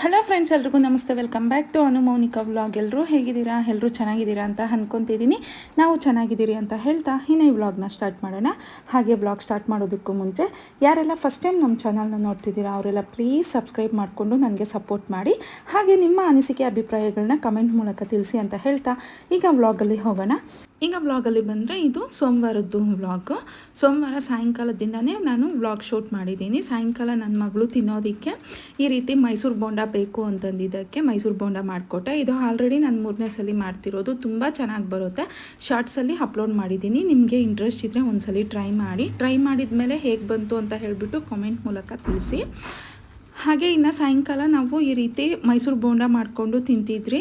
Hello friends, ಎಲ್ರಿಗೂ ನಮಸ್ತೆ. Welcome back to ಅನುಮೌನಿಕ ವ್ಲಾಗ್. ಎಲ್ಲರೂ ಹೇಗಿದ್ದೀರಾ? ಎಲ್ಲರೂ ಚೆನ್ನಾಗಿದ್ದೀರಾ ಅಂತ ಅಂದ್ಕೊತಿದ್ದೀನಿ ನಾವು ಚೆನ್ನಾಗಿದ್ದೀರಿ ಅಂತ ಹೇಳ್ತಾ ಇನ್ನು ಈ ವ್ಲಾಗ್ನ ಸ್ಟಾರ್ಟ್ ಮಾಡೋಣ. ಹಾಗೆ ವ್ಲಾಗ್ ಸ್ಟಾರ್ಟ್ ಮಾಡೋದಕ್ಕೂ ಮುಂಚೆ, ಯಾರೆಲ್ಲ ಫಸ್ಟ್ ಟೈಮ್ ನಮ್ಮ ಚಾನಲ್ನ ನೋಡ್ತಿದ್ದೀರಾ, ಅವರೆಲ್ಲ ಪ್ಲೀಸ್ ಸಬ್ಸ್ಕ್ರೈಬ್ ಮಾಡಿಕೊಂಡು ನನಗೆ ಸಪೋರ್ಟ್ ಮಾಡಿ. ಹಾಗೆ ನಿಮ್ಮ ಅನಿಸಿಕೆ ಅಭಿಪ್ರಾಯಗಳನ್ನ ಕಮೆಂಟ್ ಮೂಲಕ ತಿಳಿಸಿ ಅಂತ ಹೇಳ್ತಾ ಈಗ ವ್ಲಾಗಲ್ಲಿ ಹೋಗೋಣ. ಈಗ ವ್ಲಾಗಲ್ಲಿ ಬಂದರೆ ಇದು ಸೋಮವಾರದ್ದು ವ್ಲಾಗ್ ಸೋಮವಾರ ಸಾಯಂಕಾಲದಿಂದನೇ ನಾನು ವ್ಲಾಗ್ ಶೂಟ್ ಮಾಡಿದ್ದೀನಿ. ಸಾಯಂಕಾಲ ನನ್ನ ಮಗಳು ತಿನ್ನೋದಕ್ಕೆ ಈ ರೀತಿ ಮೈಸೂರು ಬೋಂಡ ಬೇಕು ಅಂತಂದಿದ್ದಕ್ಕೆ ಮೈಸೂರು ಬೋಂಡ ಮಾಡಿಕೊಟ್ಟೆ. ಇದು ಆಲ್ರೆಡಿ ನಾನು ಮೂರನೇ ಸಲ ಮಾಡ್ತಿರೋದು. ತುಂಬ ಚೆನ್ನಾಗಿ ಬರುತ್ತೆ. ಶಾರ್ಟ್ಸಲ್ಲಿ ಅಪ್ಲೋಡ್ ಮಾಡಿದ್ದೀನಿ. ನಿಮಗೆ ಇಂಟ್ರೆಸ್ಟ್ ಇದ್ದರೆ ಒಂದ್ಸಲಿ ಟ್ರೈ ಮಾಡಿ. ಟ್ರೈ ಮಾಡಿದ ಮೇಲೆ ಹೇಗೆ ಬಂತು ಅಂತ ಹೇಳಿಬಿಟ್ಟು ಕಾಮೆಂಟ್ ಮೂಲಕ ತಿಳಿಸಿ. ಹಾಗೆ ಇನ್ನು ಸಾಯಂಕಾಲ ನಾವು ಈ ರೀತಿ ಮೈಸೂರು ಬೋಂಡ ಮಾಡಿಕೊಂಡು ತಿಂತಿದ್ರಿ.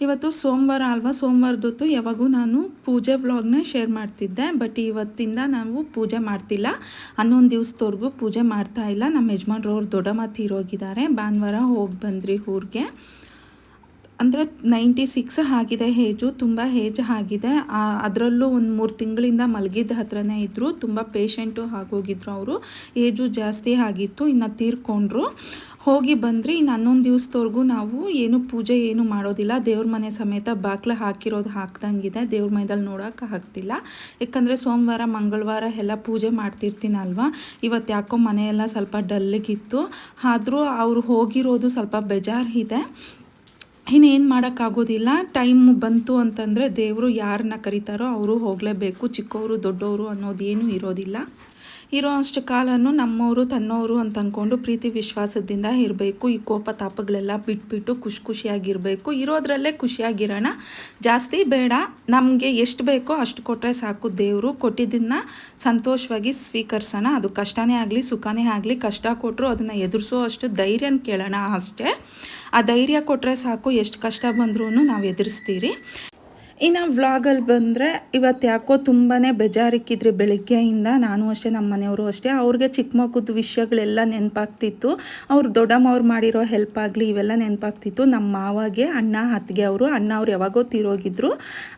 ಇವತ್ತು ಸೋಮವಾರ ಅಲ್ವಾ? ಸೋಮವಾರದೊತ್ತು ಯಾವಾಗೂ ನಾನು ಪೂಜೆ ವ್ಲಾಗ್ನ ಶೇರ್ ಮಾಡ್ತಿದ್ದೆ. ಬಟ್ ಇವತ್ತಿಂದ ನಾವು ಪೂಜೆ ಮಾಡ್ತಿಲ್ಲ. ಹನ್ನೊಂದು ದಿವಸದವರೆಗೂ ಪೂಜೆ ಮಾಡ್ತಾ ಇಲ್ಲ. ನಮ್ಮ ಯಜಮಾನ್ರು ಅವ್ರು ದೊಡ್ಡಮ್ಮ ತೀರೋಗಿದ್ದಾರೆ ಭಾನುವಾರ ಹೋಗಿ ಬಂದ್ರಿ ಊರಿಗೆ. ಅಂದರೆ ನೈಂಟಿ ಸಿಕ್ಸ್ ಆಗಿದೆ ಹೇಜು, ತುಂಬ ಹೇಜ್ ಆಗಿದೆ. ಅದರಲ್ಲೂ ಒಂದು ಮೂರು ತಿಂಗಳಿಂದ ಮಲಗಿದ ಹತ್ರನೇ ಇದ್ದರು ತುಂಬ ಪೇಷಂಟು ಆಗೋಗಿದ್ರು ಅವರು. ಏಜು ಜಾಸ್ತಿ ಆಗಿತ್ತು, ಇನ್ನು ತೀರ್ಕೊಂಡ್ರು. ಹೋಗಿ ಬಂದ್ರಿ, ಇನ್ನು ಹನ್ನೊಂದು ದಿವಸದವರೆಗೂ ನಾವು ಏನು ಪೂಜೆ ಏನು ಮಾಡೋದಿಲ್ಲ. ದೇವ್ರ ಮನೆ ಸಮೇತ ಬಾಕ್ಲ ಹಾಕಿರೋದು ಹಾಕ್ದಂಗಿದೆ. ದೇವ್ರ ಮನೆಯಲ್ಲಿ ನೋಡೋಕೆ ಆಗ್ತಿಲ್ಲ. ಯಾಕಂದರೆ ಸೋಮವಾರ, ಮಂಗಳವಾರ ಎಲ್ಲ ಪೂಜೆ ಮಾಡ್ತಿರ್ತೀನಲ್ವ? ಇವತ್ತು ಯಾಕೋ ಮನೆಯೆಲ್ಲ ಸ್ವಲ್ಪ ಡಲ್ಲಿಗಿತ್ತು ಆದರೂ ಅವರು ಹೋಗಿರೋದು ಸ್ವಲ್ಪ ಬೇಜಾರಿದೆ ಇನ್ನೇನು ಮಾಡೋಕ್ಕಾಗೋದಿಲ್ಲ. ಟೈಮ್ ಬಂತು ಅಂತಂದರೆ ದೇವರು ಯಾರನ್ನ ಕರೀತಾರೋ ಅವರು ಹೋಗಲೇಬೇಕು. ಚಿಕ್ಕವರು ದೊಡ್ಡವರು ಅನ್ನೋದೇನು ಇರೋದಿಲ್ಲ. ಇರೋ ಅಷ್ಟು ಕಾಲನೂ ನಮ್ಮವರು ತನ್ನವರು ಅಂತ ಅಂದ್ಕೊಂಡು ಪ್ರೀತಿ ವಿಶ್ವಾಸದಿಂದ ಇರಬೇಕು. ಈ ಕೋಪ ತಾಪಗಳೆಲ್ಲ ಬಿಟ್ಬಿಟ್ಟು ಖುಷಿ ಖುಷಿಯಾಗಿರಬೇಕು. ಇರೋದ್ರಲ್ಲೇ ಖುಷಿಯಾಗಿರೋಣ. ಜಾಸ್ತಿ ಬೇಡ. ನಮಗೆ ಎಷ್ಟು ಬೇಕೋ ಅಷ್ಟು ಕೊಟ್ಟರೆ ಸಾಕು ದೇವರು. ಕೊಟ್ಟಿದ್ದನ್ನು ಸಂತೋಷವಾಗಿ ಸ್ವೀಕರಿಸೋಣ. ಅದು ಕಷ್ಟನೇ ಆಗಲಿ, ಸುಖನೇ ಆಗಲಿ, ಕಷ್ಟ ಕೊಟ್ಟರು ಅದನ್ನು ಎದುರಿಸೋ ಅಷ್ಟು ಧೈರ್ಯನ ಕೇಳೋಣ ಅಷ್ಟೇ. ಆ ಧೈರ್ಯ ಕೊಟ್ಟರೆ ಸಾಕು. ಎಷ್ಟು ಕಷ್ಟ ಬಂದ್ರೂ ನಾವು ಎದುರಿಸ್ತೀರಿ. ಇನ್ನು ವ್ಲಾಗಲ್ಲಿ ಬಂದರೆ ಇವತ್ತು ಯಾಕೋ ತುಂಬಾ ಬೇಜಾರಿಕ್ಕಿದ್ರಿ ಬೆಳಗ್ಗೆಯಿಂದ ನಾನು ಅಷ್ಟೇ ನಮ್ಮ ಮನೆಯವರು ಅಷ್ಟೇ. ಅವ್ರಿಗೆ ಚಿಕ್ಕ ಮಗುದ ವಿಷಯಗಳೆಲ್ಲ ನೆನಪಾಗ್ತಿತ್ತು. ಅವ್ರು ದೊಡ್ಡಮ್ಮವ್ರು ಮಾಡಿರೋ ಹೆಲ್ಪ್ ಆಗಲಿ ಇವೆಲ್ಲ ನೆನಪಾಗ್ತಿತ್ತು. ನಮ್ಮ ಮಾವಾಗೆ, ಅಣ್ಣ ಹತ್ತಿಗೆ ಅವರು, ಅಣ್ಣ ಅವ್ರು ಯಾವಾಗೋ ತೀರೋಗಿದ್ರು.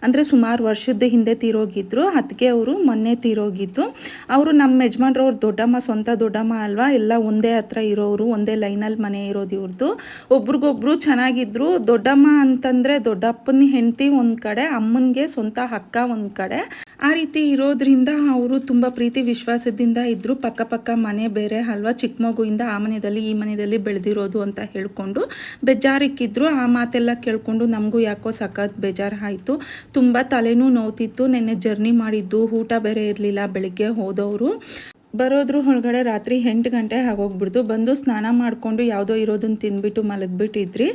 ಅಂದರೆ ಸುಮಾರು ವರ್ಷದ ಹಿಂದೆ ತೀರೋಗಿದ್ರು. ಹತ್ತಿಗೆ ಅವರು ಮೊನ್ನೆ ತೀರೋಗಿದ್ದು. ಅವರು ನಮ್ಮ ಯಜಮಾನ್ರವ್ರು ದೊಡ್ಡಮ್ಮ, ಸ್ವಂತ ದೊಡ್ಡಮ್ಮ ಅಲ್ವಾ? ಎಲ್ಲ ಒಂದೇ ಹತ್ರ ಇರೋರು, ಒಂದೇ ಲೈನಲ್ಲಿ ಮನೆ ಇರೋದು ಇವ್ರದ್ದು ಒಬ್ರಿಗೊಬ್ರು ಚೆನ್ನಾಗಿದ್ರು. ದೊಡ್ಡಮ್ಮ ಅಂತಂದರೆ ದೊಡ್ಡಪ್ಪನ ಹೆಂಡತಿ ಒಂದು ಕಡೆ ಅಮ್ಮನಿಗೆ ಸ್ವಂತ ಅಕ್ಕ ಒಂದು ಕಡೆ. ಆ ರೀತಿ ಇರೋದ್ರಿಂದ ಅವರು ತುಂಬ ಪ್ರೀತಿ ವಿಶ್ವಾಸದಿಂದ ಇದ್ದರು ಪಕ್ಕಪಕ್ಕ ಪಕ್ಕ ಮನೆ ಬೇರೆ ಅಲ್ವಾ? ಚಿಕ್ಕ ಮಗುವಿಂದ ಆ ಮನೆಯಲ್ಲಿ, ಈ ಮನೆಯಲ್ಲಿ ಬೆಳೆದಿರೋದು ಅಂತ ಹೇಳಿಕೊಂಡು ಬೇಜಾರಿಕ್ಕಿದ್ರು. ಆ ಮಾತೆಲ್ಲ ಕೇಳಿಕೊಂಡು ನಮಗೂ ಯಾಕೋ ಸಖತ್ ಬೇಜಾರು ಆಯಿತು. ತುಂಬ ತಲೆನೂ ನೋವ್ತಿತ್ತು. ನೆನ್ನೆ ಜರ್ನಿ ಮಾಡಿದ್ದು. ಊಟ ಬೇರೆ ಇರಲಿಲ್ಲ. ಬೆಳಗ್ಗೆ ಹೋದವರು. ಬರೋದ್ರ ಒಳಗಡೆ ರಾತ್ರಿ ಎಂಟು ಗಂಟೆ ಆಗೋಗ್ಬಿಡ್ತು ಬಂದು ಸ್ನಾನ ಮಾಡಿಕೊಂಡು ಯಾವುದೋ ಇರೋದನ್ನು ತಿಂದ್ಬಿಟ್ಟು ಮಲಗಿಬಿಟ್ಟಿದ್ರಿ.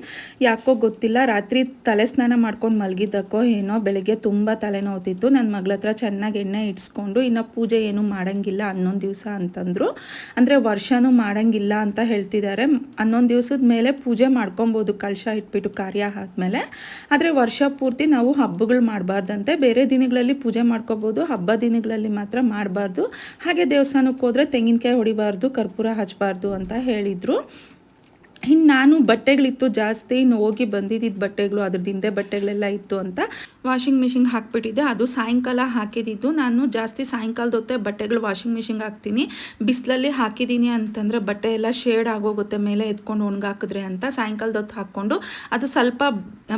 ಯಾಕೋ ಗೊತ್ತಿಲ್ಲ, ರಾತ್ರಿ ತಲೆ ಸ್ನಾನ ಮಾಡ್ಕೊಂಡು ಮಲಗಿದ್ದಕ್ಕೋ ಏನೋ ಬೆಳಗ್ಗೆ ತುಂಬ ತಲೆನೋವ್ತಿತ್ತು. ನನ್ನ ಮಗಳ ಹತ್ರ ಚೆನ್ನಾಗಿ ಎಣ್ಣೆ ಇಡ್ಸ್ಕೊಂಡು, ಇನ್ನು ಪೂಜೆ ಏನು ಮಾಡೋಂಗಿಲ್ಲ ಹನ್ನೊಂದು ದಿವಸ ಅಂತಂದರು. ಅಂದರೆ ವರ್ಷನೂ ಮಾಡೋಂಗಿಲ್ಲ ಅಂತ ಹೇಳ್ತಿದ್ದಾರೆ ಹನ್ನೊಂದು ದಿವಸದ ಮೇಲೆ ಪೂಜೆ ಮಾಡ್ಕೊಬೋದು ಕಳಶ ಇಟ್ಬಿಟ್ಟು ಕಾರ್ಯ ಆದಮೇಲೆ. ಆದರೆ ವರ್ಷ ಪೂರ್ತಿ ನಾವು ಹಬ್ಬಗಳು ಮಾಡಬಾರ್ದಂತೆ. ಬೇರೆ ದಿನಗಳಲ್ಲಿ ಪೂಜೆ ಮಾಡ್ಕೋಬೋದು, ಹಬ್ಬ ದಿನಗಳಲ್ಲಿ ಮಾತ್ರ ಮಾಡಬಾರ್ದು. ಹಾಗೆ ದೇವಸ್ಥಾನ ದೇವಸ್ಥಾನಕ್ಕೆ ಹೋದರೆ ತೆಂಗಿನಕಾಯಿ ಹೊಡಿಬಾರ್ದು, ಕರ್ಪೂರ ಹಚ್ಚಬಾರ್ದು ಅಂತ ಹೇಳಿದರು. ಇನ್ನು ನಾನು ಬಟ್ಟೆಗಳಿತ್ತು ಜಾಸ್ತಿ, ಇನ್ನು ಹೋಗಿ ಬಂದಿದ್ದಿದ್ದು ಬಟ್ಟೆಗಳು, ಅದ್ರದ್ದು ಹಿಂದೆ ಬಟ್ಟೆಗಳೆಲ್ಲ ಇತ್ತು ಅಂತ. ವಾಷಿಂಗ್ ಮಿಷಿನ್ಗೆ ಹಾಕಿಬಿಟ್ಟಿದ್ದೆ. ಅದು ಸಾಯಂಕಾಲ ಹಾಕಿದ್ದು ನಾನು ಜಾಸ್ತಿ ಸಾಯಂಕಾಲದ ಹೊತ್ತೆ ಬಟ್ಟೆಗಳು ವಾಷಿಂಗ್ ಮಿಷಿನ್ಗೆ ಹಾಕ್ತೀನಿ. ಬಿಸಿಲಲ್ಲಿ ಹಾಕಿದ್ದೀನಿ ಅಂತಂದರೆ ಬಟ್ಟೆ ಎಲ್ಲ ಶೇಡ್ ಆಗೋಗುತ್ತೆ. ಮೇಲೆ ಎತ್ಕೊಂಡು ಒಣಗಾಕಿದ್ರೆ ಅಂತ ಸಾಯಂಕಾಲದ ಹೊತ್ತು ಹಾಕ್ಕೊಂಡು ಅದು ಸ್ವಲ್ಪ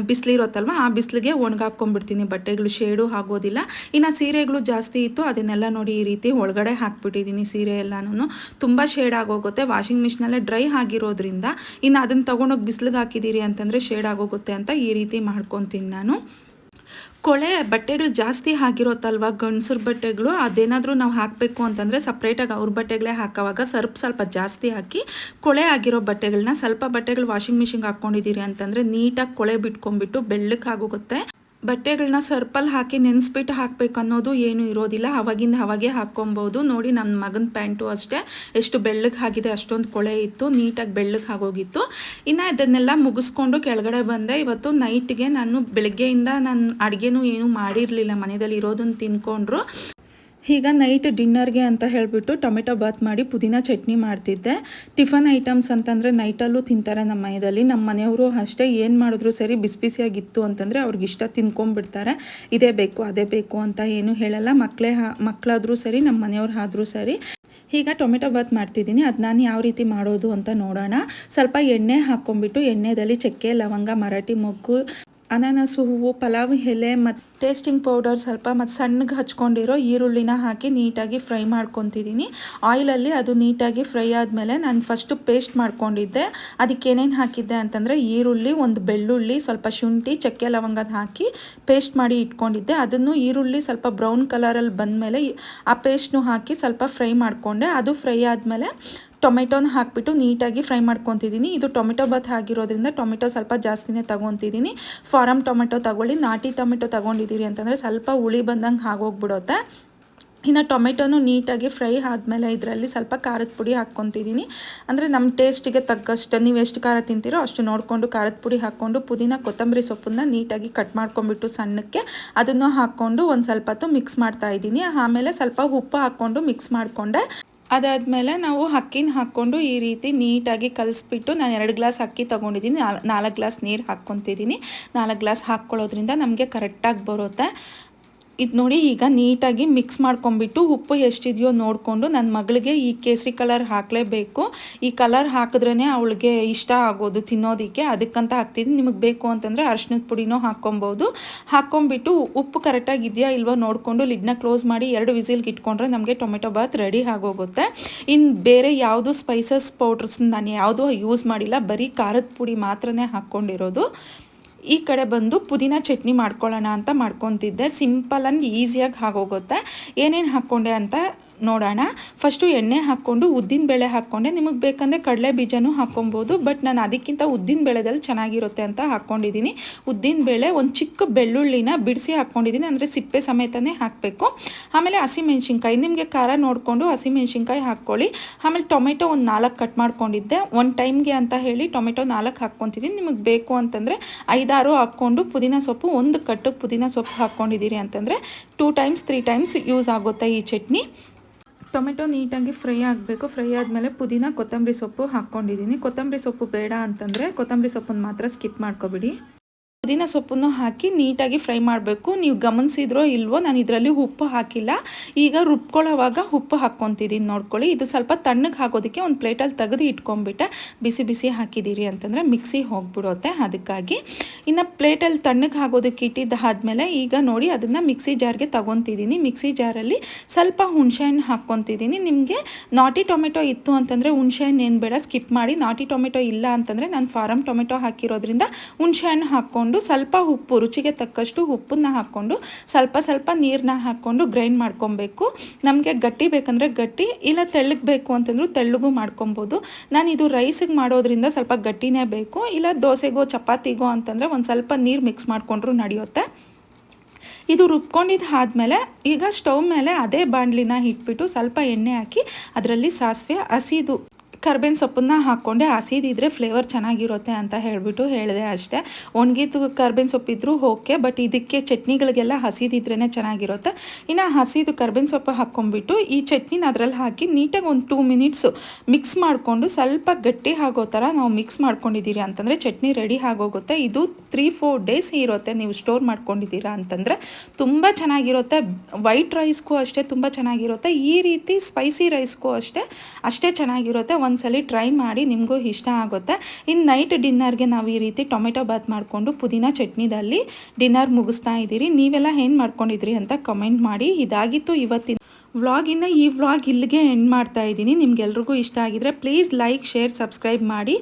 ಬಿಸಿಲಿರುತ್ತಲ್ವ ಆ ಬಿಸಿಲಿಗೆ ಒಣಗಾಕೊಂಡ್ಬಿಡ್ತೀನಿ ಬಟ್ಟೆಗಳು ಶೇಡು ಆಗೋದಿಲ್ಲ. ಇನ್ನು ಸೀರೆಗಳು ಜಾಸ್ತಿ ಇತ್ತು. ಅದನ್ನೆಲ್ಲ ನೋಡಿ ಈ ರೀತಿ ಒಳಗಡೆ ಹಾಕ್ಬಿಟ್ಟಿದ್ದೀನಿ ಸೀರೆ ಎಲ್ಲನೂ ತುಂಬ ಶೇಡ್ ಆಗೋಗುತ್ತೆ. ವಾಷಿಂಗ್ ಮಿಷಿನಲ್ಲೇ ಡ್ರೈ ಆಗಿರೋದ್ರಿಂದ ಇನ್ನು ಅದನ್ನು ತೊಗೊಂಡೋಗಿ ಬಿಸಿಲಿಗೆ ಹಾಕಿದ್ದೀರಿ ಅಂತಂದರೆ ಶೇಡ್ ಆಗೋಗುತ್ತೆ ಅಂತ ಈ ರೀತಿ ಮಾಡ್ಕೊತೀನಿ ನಾನು. ಕೊಳೆ ಬಟ್ಟೆಗಳು ಜಾಸ್ತಿ ಹಾಕಿರೋತ್ತಲ್ವ? ಗಂಡಸ್ರ ಬಟ್ಟೆಗಳು ಅದೇನಾದರೂ ನಾವು ಹಾಕಬೇಕು ಅಂತಂದರೆ ಸಪ್ರೇಟಾಗಿ ಅವ್ರ ಬಟ್ಟೆಗಳೇ ಹಾಕೋವಾಗ ಸರ್ಪ್ ಸ್ವಲ್ಪ ಜಾಸ್ತಿ ಹಾಕಿ ಕೊಳೆ ಆಗಿರೋ ಬಟ್ಟೆಗಳನ್ನ ಸ್ವಲ್ಪ ಬಟ್ಟೆಗಳು ವಾಷಿಂಗ್ ಮಿಷಿನ್ಗೆ ಹಾಕ್ಕೊಂಡಿದ್ದೀರಿ ಅಂತಂದರೆ ನೀಟಾಗಿ ಕೊಳೆ ಬಿಟ್ಕೊಂಡ್ಬಿಟ್ಟು ಬೆಳ್ಳಕ್ಕೆ ಆಗೋಗುತ್ತೆ. ಬಟ್ಟೆಗಳನ್ನ ಸರ್ಪಲ್ಲಿ ಹಾಕಿ ನೆನೆಸ್ಬಿಟ್ಟು ಹಾಕಬೇಕು ಅನ್ನೋದು ಏನು ಇರೋದಿಲ್ಲ. ಅವಾಗಿಂದ ಅವಾಗೆ ಹಾಕ್ಕೊಬೋದು. ನೋಡಿ ನನ್ನ ಮಗನ ಪ್ಯಾಂಟು ಅಷ್ಟೇ. ಎಷ್ಟು ಬೆಳ್ಳಗೆ ಆಗಿದೆ ಅಷ್ಟೊಂದು ಕೊಳೆ ಇತ್ತು. ನೀಟಾಗಿ ಬೆಳ್ಳಗೆ ಆಗೋಗಿತ್ತು. ಇನ್ನು ಇದನ್ನೆಲ್ಲ ಮುಗಿಸ್ಕೊಂಡು ಕೆಳಗಡೆ ಬಂದೆ. ಇವತ್ತು ನೈಟ್ಗೆ ನಾನು ಬೆಳಗ್ಗೆಯಿಂದ ನಾನು ಅಡುಗೆನೂ ಏನೂ ಮಾಡಿರಲಿಲ್ಲ. ಮನೆಯಲ್ಲಿ ಇರೋದನ್ನು ತಿನ್ಕೊಂಡ್ರು. ಈಗ ನೈಟ್ ಡಿನ್ನರ್ಗೆ ಅಂತ ಹೇಳಿಬಿಟ್ಟು ಟೊಮೆಟೊ ಬಾತ್ ಮಾಡಿ ಪುದೀನ ಚಟ್ನಿ ಮಾಡ್ತಿದ್ದೆ. ಟಿಫನ್ ಐಟಮ್ಸ್ ಅಂತಂದರೆ ನೈಟಲ್ಲೂ ತಿಂತಾರೆ ನಮ್ಮ ಮನೆಯಲ್ಲಿ ನಮ್ಮ ಮನೆಯವರು ಅಷ್ಟೇ ಏನು ಮಾಡಿದ್ರು ಸರಿ ಬಿಸಿ ಬಿಸಿಯಾಗಿತ್ತು ಅಂತಂದರೆ ಅವ್ರಿಗೆ ಇಷ್ಟ ತಿನ್ಕೊಂಡ್ಬಿಡ್ತಾರೆ. ಇದೇ ಬೇಕು, ಅದೇ ಬೇಕು ಅಂತ ಏನು ಹೇಳಲ್ಲ. ಮಕ್ಕಳೇ ಮಕ್ಕಳಾದರೂ ಸರಿ, ನಮ್ಮ ಮನೆಯವ್ರು ಆದರೂ ಸರಿ. ಈಗ ಟೊಮೆಟೊ ಬಾತ್ ಮಾಡ್ತಿದ್ದೀನಿ. ಅದು ನಾನು ಯಾವ ರೀತಿ ಮಾಡೋದು ಅಂತ ನೋಡೋಣ. ಸ್ವಲ್ಪ ಎಣ್ಣೆ ಹಾಕ್ಕೊಂಬಿಟ್ಟು ಎಣ್ಣೆದಲ್ಲಿ ಚಕ್ಕೆ, ಲವಂಗ, ಮರಾಠಿ ಮೊಗ್ಗು ಅನಾನಸು, ಹೂವು, ಪಲಾವ್, ಎಲೆ ಮತ್ತು ಟೇಸ್ಟಿಂಗ್ ಪೌಡರ್ ಸ್ವಲ್ಪ ಮತ್ತು ಸಣ್ಣಗೆ ಹಚ್ಕೊಂಡಿರೋ ಈರುಳ್ಳಿನ ಹಾಕಿ ನೀಟಾಗಿ ಫ್ರೈ ಮಾಡ್ಕೊತಿದ್ದೀನಿ. ಆಯಿಲಲ್ಲಿ ಅದು ನೀಟಾಗಿ ಫ್ರೈ ಆದಮೇಲೆ ನಾನು ಫಸ್ಟು ಪೇಸ್ಟ್ ಮಾಡ್ಕೊಂಡಿದ್ದೆ. ಅದಕ್ಕೆ ಏನೇನು ಹಾಕಿದ್ದೆ ಅಂತಂದರೆ ಈರುಳ್ಳಿ, ಒಂದು ಬೆಳ್ಳುಳ್ಳಿ, ಸ್ವಲ್ಪ ಶುಂಠಿ, ಚಕ್ಕೆ ಲವಂಗನ ಹಾಕಿ ಪೇಸ್ಟ್ ಮಾಡಿ ಇಟ್ಕೊಂಡಿದ್ದೆ. ಅದನ್ನು ಈರುಳ್ಳಿ ಸ್ವಲ್ಪ ಬ್ರೌನ್ ಕಲರಲ್ಲಿ ಬಂದಮೇಲೆ ಆ ಪೇಸ್ಟ್ನು ಹಾಕಿ ಸ್ವಲ್ಪ ಫ್ರೈ ಮಾಡಿಕೊಂಡೆ. ಅದು ಫ್ರೈ ಆದಮೇಲೆ ಟೊಮೆಟೊನ ಹಾಕಿಬಿಟ್ಟು ನೀಟಾಗಿ ಫ್ರೈ ಮಾಡ್ಕೊತಿದ್ದೀನಿ. ಇದು ಟೊಮೆಟೊ ಬಾತ್ ಆಗಿರೋದ್ರಿಂದ ಟೊಮೆಟೊ ಸ್ವಲ್ಪ ಜಾಸ್ತಿನೇ ತೊಗೊತಿದ್ದೀನಿ. ಫಾರಮ್ ಟೊಮೆಟೊ ತಗೊಳ್ಳಿ, ನಾಟಿ ಟೊಮೆಟೊ ತೊಗೊಂಡಿದ್ದೀರಿ ಅಂತಂದರೆ ಸ್ವಲ್ಪ ಹುಳಿ ಬಂದಂಗೆ ಆಗೋಗ್ಬಿಡುತ್ತೆ. ಇನ್ನು ಟೊಮೆಟೊನು ನೀಟಾಗಿ ಫ್ರೈ ಆದಮೇಲೆ ಇದರಲ್ಲಿ ಸ್ವಲ್ಪ ಖಾರದ ಪುಡಿ ಹಾಕ್ಕೊತಿದ್ದೀನಿ. ಅಂದರೆ ನಮ್ಮ ಟೇಸ್ಟಿಗೆ ತಗ್ಗಷ್ಟು ನೀವು ಎಷ್ಟು ಖಾರ ತಿಂತೀರೋ ಅಷ್ಟು ನೋಡಿಕೊಂಡು ಖಾರದ ಪುಡಿ ಹಾಕ್ಕೊಂಡು ಪುದೀನ ಕೊತ್ತಂಬರಿ ಸೊಪ್ಪನ್ನ ನೀಟಾಗಿ ಕಟ್ ಮಾಡ್ಕೊಂಬಿಟ್ಟು ಸಣ್ಣಕ್ಕೆ ಅದನ್ನು ಹಾಕ್ಕೊಂಡು ಒಂದು ಸ್ವಲ್ಪ ಹೊತ್ತು ಮಿಕ್ಸ್ ಮಾಡ್ತಾ ಇದ್ದೀನಿ. ಆಮೇಲೆ ಸ್ವಲ್ಪ ಉಪ್ಪು ಹಾಕ್ಕೊಂಡು ಮಿಕ್ಸ್ ಮಾಡಿಕೊಂಡೆ. ಅದಾದಮೇಲೆ ನಾವು ಅಕ್ಕಿನ ಹಾಕ್ಕೊಂಡು ಈ ರೀತಿ ನೀಟಾಗಿ ಕಲಿಸ್ಬಿಟ್ಟು ನಾನು ಎರಡು ಗ್ಲಾಸ್ ಅಕ್ಕಿ ತೊಗೊಂಡಿದ್ದೀನಿ. ನಾಲ್ಕು ಗ್ಲಾಸ್ ನೀರು ಹಾಕ್ಕೊತಿದ್ದೀನಿ. ನಾಲ್ಕು ಗ್ಲಾಸ್ ಹಾಕ್ಕೊಳ್ಳೋದ್ರಿಂದ ನಮಗೆ ಕರೆಕ್ಟಾಗಿ ಬರುತ್ತೆ. ಇದು ನೋಡಿ ಈಗ ನೀಟಾಗಿ ಮಿಕ್ಸ್ ಮಾಡ್ಕೊಂಬಿಟ್ಟು ಉಪ್ಪು ಎಷ್ಟಿದೆಯೋ ನೋಡಿಕೊಂಡು ನನ್ನ ಮಗಳಿಗೆ ಈ ಕೇಸರಿ ಕಲರ್ ಹಾಕಲೇಬೇಕು. ಈ ಕಲರ್ ಹಾಕಿದ್ರೇ ಅವಳಿಗೆ ಇಷ್ಟ ಆಗೋದು ತಿನ್ನೋದಕ್ಕೆ. ಅದಕ್ಕಂತ ಹಾಕ್ತಿದ್ದೀನಿ ನಿಮಗೆ ಬೇಕು ಅಂತಂದರೆ ಅರ್ಶಿನದ ಪುಡಿನೂ ಹಾಕ್ಕೊಬೋದು. ಹಾಕ್ಕೊಂಬಿಟ್ಟು ಉಪ್ಪು ಕರೆಕ್ಟಾಗಿ ಇದೆಯಾ ಇಲ್ವೋ ನೋಡಿಕೊಂಡು ಲಿಡ್ನ ಕ್ಲೋಸ್ ಮಾಡಿ ಎರಡು ವಿಸಿಲ್ಗೆ ಇಟ್ಕೊಂಡ್ರೆ ನಮಗೆ ಟೊಮೆಟೊ ಬಾತ್ ರೆಡಿ ಆಗೋಗುತ್ತೆ. ಇನ್ನು ಬೇರೆ ಯಾವುದು ಸ್ಪೈಸಸ್ ಪೌಡ್ರಸ್ ನಾನು ಯಾವುದೂ ಯೂಸ್ ಮಾಡಿಲ್ಲ. ಬರೀ ಖಾರದ ಪುಡಿ ಮಾತ್ರನೇ ಹಾಕ್ಕೊಂಡಿರೋದು. ಈ ಕಡೆ ಬಂದು ಪುದೀನ ಚಟ್ನಿ ಮಾಡ್ಕೊಳ್ಳೋಣ ಅಂತ ಮಾಡ್ಕೊತಿದ್ದೆ. ಸಿಂಪಲ್ ಆ್ಯಂಡ್ ಈಸಿಯಾಗಿ ಆಗೋಗುತ್ತೆ. ಏನೇನು ಹಾಕ್ಕೊಂಡೆ ಅಂತ ನೋಡೋಣ. ಫಸ್ಟು ಎಣ್ಣೆ ಹಾಕ್ಕೊಂಡು ಉದ್ದಿನ ಬೇಳೆ ಹಾಕ್ಕೊಂಡೆ. ನಿಮಗೆ ಬೇಕಂದರೆ ಕಡಲೆ ಬೀಜನೂ ಹಾಕ್ಕೊಬೋದು, ಬಟ್ ನಾನು ಅದಕ್ಕಿಂತ ಉದ್ದಿನ ಬೇಳೆದಲ್ಲಿ ಚೆನ್ನಾಗಿರುತ್ತೆ ಅಂತ ಹಾಕ್ಕೊಂಡಿದ್ದೀನಿ. ಉದ್ದಿನ ಬೇಳೆ ಒಂದು ಚಿಕ್ಕ ಬೆಳ್ಳುಳ್ಳಿನ ಬಿಡಿಸಿ ಹಾಕ್ಕೊಂಡಿದ್ದೀನಿ, ಅಂದರೆ ಸಿಪ್ಪೆ ಸಮೇತನೇ ಹಾಕಬೇಕು. ಆಮೇಲೆ ಹಸಿಮೆಣ್ಸಿನ್ಕಾಯಿ, ನಿಮಗೆ ಖಾರ ನೋಡಿಕೊಂಡು ಹಸಿಮೆಣ್ಸಿನ್ಕಾಯಿ ಹಾಕ್ಕೊಳ್ಳಿ. ಆಮೇಲೆ ಟೊಮೆಟೊ ಒಂದು ನಾಲ್ಕು ಕಟ್ ಮಾಡ್ಕೊಂಡಿದ್ದೆ. ಒಂದು ಟೈಮ್ಗೆ ಅಂತ ಹೇಳಿ ಟೊಮೆಟೊ ನಾಲ್ಕು ಹಾಕ್ಕೊತಿದ್ದೀನಿ. ನಿಮಗೆ ಬೇಕು ಅಂತಂದರೆ ಐದಾರು ಹಾಕ್ಕೊಂಡು ಪುದೀನ ಸೊಪ್ಪು, ಒಂದು ಕಟ್ಟು ಪುದೀನ ಸೊಪ್ಪು ಹಾಕ್ಕೊಂಡಿದ್ದೀರಿ ಅಂತಂದರೆ two times, three times use ಆಗುತ್ತೆ ಈ ಚಟ್ನಿ. ಟೊಮೆಟೊ ನೀಟಾಗಿ ಫ್ರೈ ಆಗಬೇಕು. ಫ್ರೈ ಆದಮೇಲೆ ಪುದೀನ, ಕೊತ್ತಂಬರಿ ಸೊಪ್ಪು ಹಾಕ್ಕೊಂಡಿದ್ದೀನಿ. ಕೊತ್ತಂಬರಿ ಸೊಪ್ಪು ಬೇಡ ಅಂತಂದರೆ ಕೊತ್ತಂಬರಿ ಸೊಪ್ಪನ್ನು ಮಾತ್ರ ಸ್ಕಿಪ್ ಮಾಡ್ಕೊಬಿಡಿ. ಪುದೀನ ಸೊಪ್ಪನ್ನು ಹಾಕಿ ನೀಟಾಗಿ ಫ್ರೈ ಮಾಡಬೇಕು. ನೀವು ಗಮನಿಸಿದ್ರೋ ಇಲ್ವೋ ನಾನು ಇದರಲ್ಲಿ ಉಪ್ಪು ಹಾಕಿಲ್ಲ. ಈಗ ರುಬ್ಕೊಳ್ಳೋವಾಗ ಉಪ್ಪು ಹಾಕ್ಕೊತಿದ್ದೀನಿ ನೋಡ್ಕೊಳ್ಳಿ. ಇದು ಸ್ವಲ್ಪ ತಣ್ಣಗೆ ಹಾಕೋದಕ್ಕೆ ಒಂದು ಪ್ಲೇಟಲ್ಲಿ ತೆಗೆದು ಇಟ್ಕೊಂಡ್ಬಿಟ್ಟೆ. ಬಿಸಿ ಬಿಸಿ ಹಾಕಿದ್ದೀರಿ ಅಂತಂದರೆ ಮಿಕ್ಸಿ ಹೋಗ್ಬಿಡುತ್ತೆ ಅದಕ್ಕಾಗಿ. ಇನ್ನು ಪ್ಲೇಟಲ್ಲಿ ತಣ್ಣಗೆ ಹಾಕೋದಕ್ಕೆ ಇಟ್ಟಿದ್ದಾದಮೇಲೆ ಈಗ ನೋಡಿ ಅದನ್ನು ಮಿಕ್ಸಿ ಜಾರ್ಗೆ ತೊಗೊತಿದ್ದೀನಿ ಮಿಕ್ಸಿ ಜಾರಲ್ಲಿ ಸ್ವಲ್ಪ ಹುಣಸೆಹಣ್ಣು ಹಾಕ್ಕೊತಿದ್ದೀನಿ ನಿಮಗೆ ನಾಟಿ ಟೊಮೆಟೊ ಇತ್ತು ಅಂತಂದರೆ ಹುಣಸೆಹಣ್ಣು ಏನು ಬೇಡ, ಸ್ಕಿಪ್ ಮಾಡಿ. ನಾಟಿ ಟೊಮೆಟೊ ಇಲ್ಲ ಅಂತಂದರೆ ನಾನು ಫಾರಮ್ ಟೊಮೆಟೊ ಹಾಕಿರೋದ್ರಿಂದ ಹುಣಸೆಹಣ್ಣು ಹಾಕ್ಕೊಂಡು ಸ್ವಲ್ಪ ಉಪ್ಪು, ರುಚಿಗೆ ತಕ್ಕಷ್ಟು ಉಪ್ಪನ್ನ ಹಾಕ್ಕೊಂಡು ಸ್ವಲ್ಪ ಸ್ವಲ್ಪ ನೀರನ್ನ ಹಾಕ್ಕೊಂಡು ಗ್ರೈಂಡ್ ಮಾಡ್ಕೊಬೇಕು. ನಮಗೆ ಗಟ್ಟಿ ಬೇಕಂದರೆ ಗಟ್ಟಿ, ಇಲ್ಲ ತೆಳ್ಳಗೆ ಬೇಕು ಅಂತಂದ್ರೂ ತೆಳ್ಳಗೂ ಮಾಡ್ಕೊಬೋದು. ನಾನು ಇದು ರೈಸಿಗೆ ಮಾಡೋದ್ರಿಂದ ಸ್ವಲ್ಪ ಗಟ್ಟಿನೇ ಬೇಕು, ಇಲ್ಲ ದೋಸೆಗೋ ಚಪಾತಿಗೋ ಅಂತಂದರೆ ಒಂದು ಸ್ವಲ್ಪ ನೀರು ಮಿಕ್ಸ್ ಮಾಡಿಕೊಂಡ್ರೂ ನಡೆಯುತ್ತೆ. ಇದು ರುಬ್ಕೊಂಡಿದ್ದು ಆದಮೇಲೆ ಈಗ ಸ್ಟವ್ ಮೇಲೆ ಅದೇ ಬಾಣಲಿನ ಇಟ್ಬಿಟ್ಟು ಸ್ವಲ್ಪ ಎಣ್ಣೆ ಹಾಕಿ ಅದರಲ್ಲಿ ಸಾಸಿವೆ, ಹಸಿದು ಕರ್ಬೇವಿನ ಸೊಪ್ಪನ್ನ ಹಾಕ್ಕೊಂಡೆ ಹಸಿದಿದ್ರೆ ಫ್ಲೇವರ್ ಚೆನ್ನಾಗಿರುತ್ತೆ ಅಂತ ಹೇಳಿಬಿಟ್ಟು ಹೇಳಿದೆ ಅಷ್ಟೇ. ಒಣಗಿದ್ದು ಕರ್ಬೇವಿನ ಸೊಪ್ಪಿದ್ರು ಓಕೆ ಬಟ್ ಇದಕ್ಕೆ ಚಟ್ನಿಗಳಿಗೆಲ್ಲ ಹಸಿದಿದ್ರೇ ಚೆನ್ನಾಗಿರುತ್ತೆ. ಇನ್ನು ಹಸಿದು ಕರ್ಬೇವಿನ ಸೊಪ್ಪು ಹಾಕ್ಕೊಂಬಿಟ್ಟು ಈ ಚಟ್ನಿನ ಅದರಲ್ಲಿ ಹಾಕಿ ನೀಟಾಗಿ ಒಂದು ಟೂ ಮಿನಿಟ್ಸು ಮಿಕ್ಸ್ ಮಾಡಿಕೊಂಡು ಸ್ವಲ್ಪ ಗಟ್ಟಿ ಆಗೋ ಥರ ನಾವು ಮಿಕ್ಸ್ ಮಾಡ್ಕೊಂಡಿದ್ದೀರಿ ಅಂತಂದರೆ ಚಟ್ನಿ ರೆಡಿ ಆಗೋಗುತ್ತೆ. ಇದು ತ್ರೀ ಫೋರ್ ಡೇಸ್ ಇರುತ್ತೆ ನೀವು ಸ್ಟೋರ್ ಮಾಡ್ಕೊಂಡಿದ್ದೀರಾ ಅಂತಂದರೆ. ತುಂಬ ಚೆನ್ನಾಗಿರುತ್ತೆ. ವೈಟ್ ರೈಸ್ಗೂ ಅಷ್ಟೇ ತುಂಬ ಚೆನ್ನಾಗಿರುತ್ತೆ. ಈ ರೀತಿ ಸ್ಪೈಸಿ ರೈಸ್ಗೂ ಅಷ್ಟೇ ಅಷ್ಟೇ ಚೆನ್ನಾಗಿರುತ್ತೆ. ಒಂದ್ಸಲಿ ಟ್ರೈ ಮಾಡಿ ನಿಮಗೂ ಇಷ್ಟ ಆಗುತ್ತೆ. ಇನ್ನು ನೈಟ್ ಡಿನ್ನರ್ಗೆ ನಾವು ಈ ರೀತಿ ಟೊಮೆಟೊ ಬಾತ್ ಮಾಡಿಕೊಂಡು ಪುದೀನ ಚಟ್ನಿದಲ್ಲಿ ಡಿನ್ನರ್ ಮುಗಿಸ್ತಾ ಇದ್ದೀರಿ. ನೀವೆಲ್ಲ ಏನು ಮಾಡ್ಕೊಂಡಿದ್ರಿ ಅಂತ ಕಮೆಂಟ್ ಮಾಡಿ. ಇದಾಗಿತ್ತು ಇವತ್ತಿನ ವ್ಲಾಗಿನ ಈ ವ್ಲಾಗ್ ಇಲ್ಲಿಗೆ ಎಂಡ್ ಮಾಡ್ತಾ ಇದ್ದೀನಿ. ನಿಮ್ಗೆಲ್ರಿಗೂ ಇಷ್ಟ ಆಗಿದ್ರೆ ಪ್ಲೀಸ್ ಲೈಕ್, ಶೇರ್, ಸಬ್ಸ್ಕ್ರೈಬ್ ಮಾಡಿ.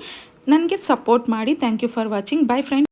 ನನಗೆ ಸಪೋರ್ಟ್ ಮಾಡಿ. Thank you for watching. Bye friend.